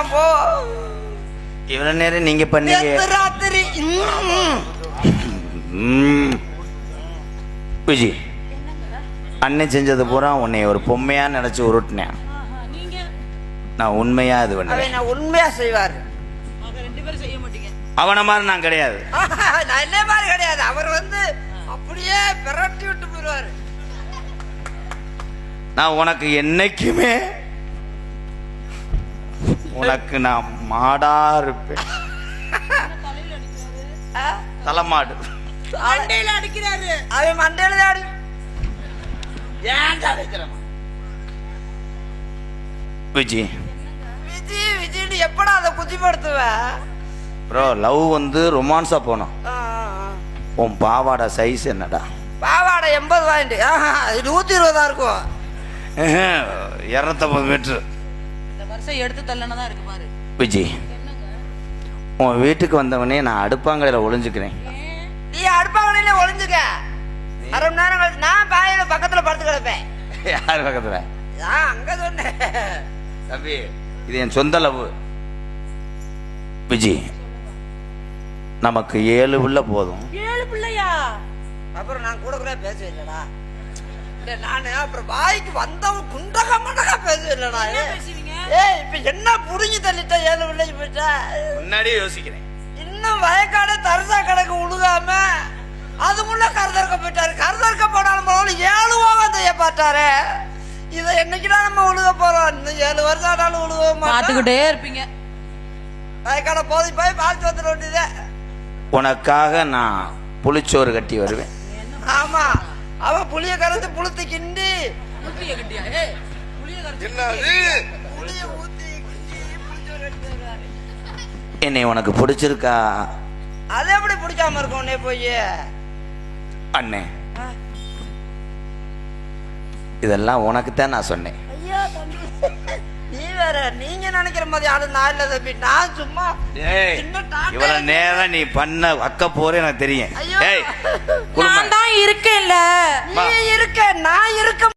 பண்ணிக்கலாம் போ. இவ்வளவு நேரம் நீங்க பண்ணீங்க. ராத்திரி. விஜி அண்ணன் செஞ்சது பூரா உன்னை ஒரு பொம்மையா நினைச்சு உருட்டினேன். நான் உண்மையா இது பண்ணுவேன் நான் உண்மையா செய்வார். அவன மாதிரி நான் கிடையாது. நான் என்ன மாதிரி கிடையாது. அவர் வந்து அப்படியே பிரட்டி விட்டு போயிடுவாரு. நான் உனக்கு என்னைக்குமே உனக்கு நான் மாடா இருப்பேன்? தலைமாடு. மண்டையில அடிக்கிறாரு. அவன் மண்டையில தான் அடி ஏன்டா அடிக்கிறான் விஜி. விஜி விஜின்னு எப்படா அதை குச்சிப்படுத்துவ ப்ரோ லவ் வந்து ரொமான்ஸா போனோம். உன் பாவாடை சைஸ் என்னடா? பாவாடை எண்பது இது நூத்தி இருபதா இருக்கும். இரநூத்தம்பது மீட்ரு. வருஷம் எடுத்து தள்ளனதா இருக்கு பாரு. விஜி உன் வீட்டுக்கு வந்தவனே நான் அடுப்பாங்கடையில் ஒளிஞ்சுக்கிறேன். நீ அடுப்பாங்கலையில ஒளிஞ்சுக்க. அரை மணி நேரம் கழிச்சு நான் பாயில பக்கத்துல படுத்து கிடப்பேன். யார் பக்கத்துல? நான் அங்க சொன்னேன் தம்பி இது என் சொந்த லவ். விஜி நமக்கு ஏழு உள்ள போதும். ஏழு பிள்ளையா? அப்புறம் நான் கூட கூட பேசுவேன் இல்லடா இல்ல நானு அப்புறம் வாய்க்கு வந்தவன் குண்டக மண்டக பேசுவேன் இல்லடா பேசுவீங்க? ஏய் இப்ப என்ன புடுங்கி தள்ளிட்ட ஏழு பிள்ளைக்கு போயிட்டா முன்னாடியே யோசிக்கிறேன். இன்னும் வயக்காடு தரிசா கணக்கு உழுகாம. அதுக்குள்ள கருதற்க போயிட்டாரு. கருதற்க போனாலும் பரவாயில்ல ஏழு வாகம் செய்ய பார்த்தாரு. இதை என்னைக்குடா நம்ம உழுக போறோம்? இன்னும் ஏழு வருஷம் ஆனாலும் உழுக மாட்டோம். பாத்துக்கிட்டே இருப்பீங்க. வயக்காட போதை போய் பால் சோத்துல வேண்டியதே. உனக்காக நான் புளிச்சோறு கட்டி வருவேன். ஆமா அவ புளிய கரைச்சு புளுத்து கிண்டி. புளிய என்னை உனக்கு பிடிச்சிருக்கா? அது எப்படி பிடிக்காம இருக்கும் உன்னே போய்? அண்ணே. இதெல்லாம் உனக்கு தான் நான் சொன்னேன். ஐயா தம்பி. நீ வேற நீங்க நினைக்கிற மாதிரி ஆளு நான் இல்ல தம்பி. நான் சும்மா இவ்வளவு நேரம் நீ பண்ண அக்க போறே எனக்கு தெரியும். ஐயோ. ஏய் குடும்பம். நான் தான் இருக்கேன்ல. நீ இருக்க நான் இருக்க